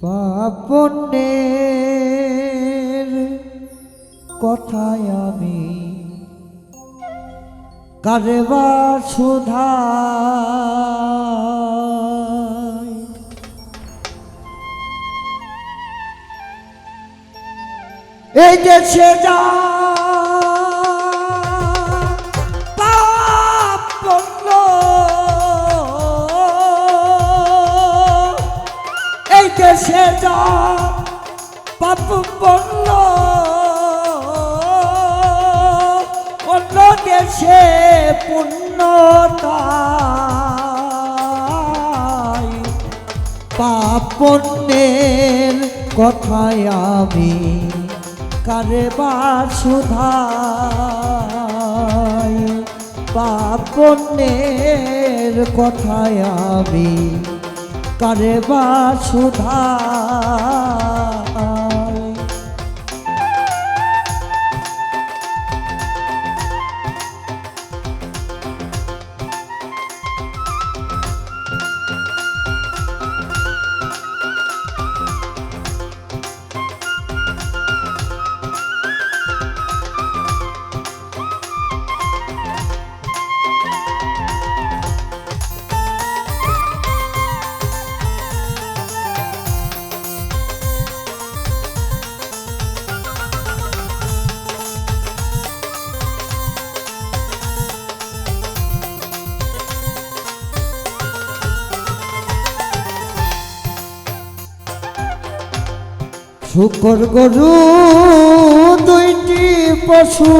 পাপনের কথায় আমি কারবা সুধা এই দেশে যা পাপ করল অন্য দেশে পুণ্যতায় পাপনের কথায় আমি কারে বা সুধাই পাপনের কথায় আমি কারে বা সুধাই শুকর গরু দুইটি পশু।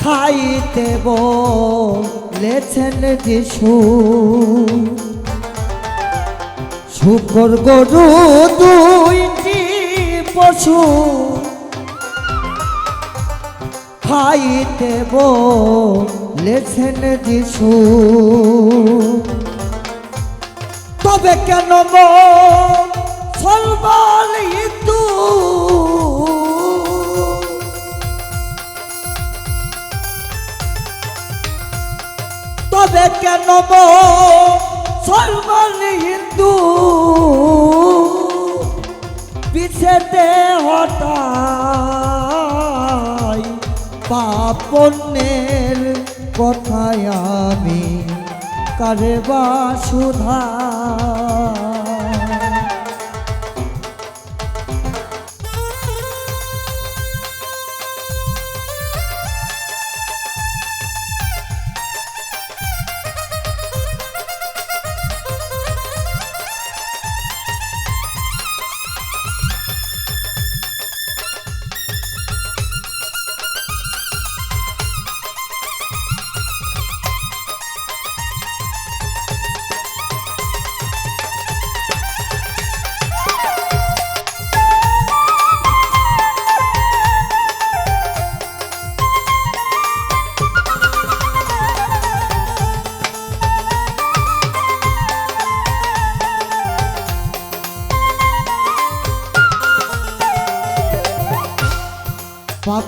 খাইতে বলেছেন যিশু। শুকর গরু দুইটি পশু। খাইতে বলেছেন যিশু। তবে কেন সলমান হিন্দু তবে কেন সলমান হিন্দু পিছেতে হটাই পাপনের কথায় আমি কারে বা সুধা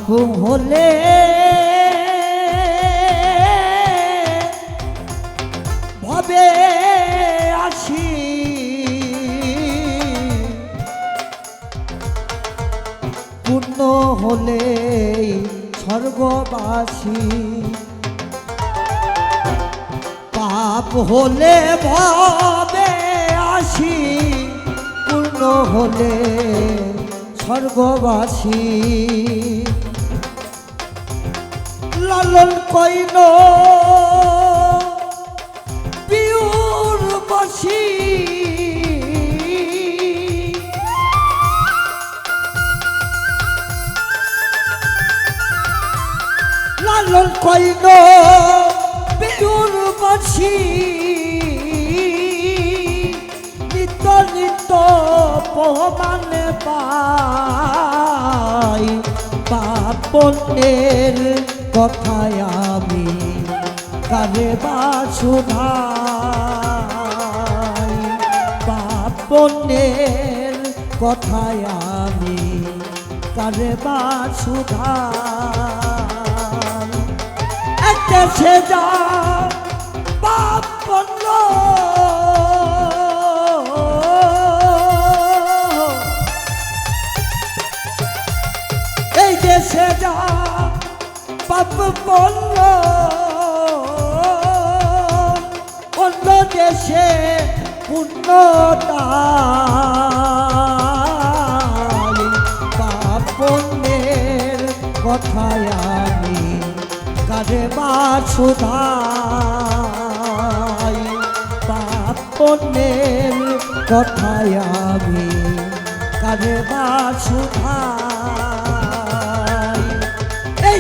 পাপু হলে ভবে আসি। পূর্ণ হলে স্বর্গবাসী। পাপ হলে ভবে আসি। পূর্ণ হলে স্বর্গবাসী। লালন কইন। পিউর বসি। লালন কইন পিউর বসি। নিত্য প্রমাণ পাই পাপনের কথায় আমি কারে বাসুধাই পাপনের কথায় আমি কারে বাসুধাই একটা সে যা পাপন্ন এই দেশে যা পাপ বলল, অন্য দেশে পুণ্যতাই পাপ পুণ্যের কথায় আমি কারে বা সুধাই। পাপ আমি সুধাই।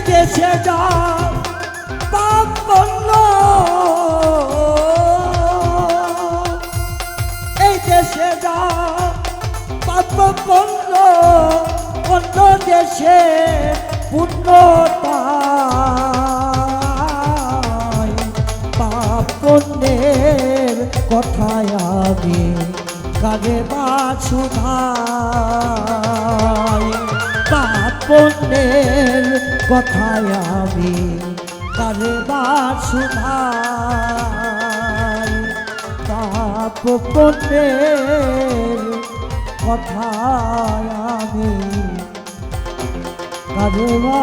দেশে যা পাপ বলল এই দেশে যা পাপ বলল অন্য দেশে পুণ্যতাই পাপ পুণ্যের কথায় আমি কারে বা সুধাই পাপ পুণ্যের কথায় আমি কারে বা কথায় আমি কারে বা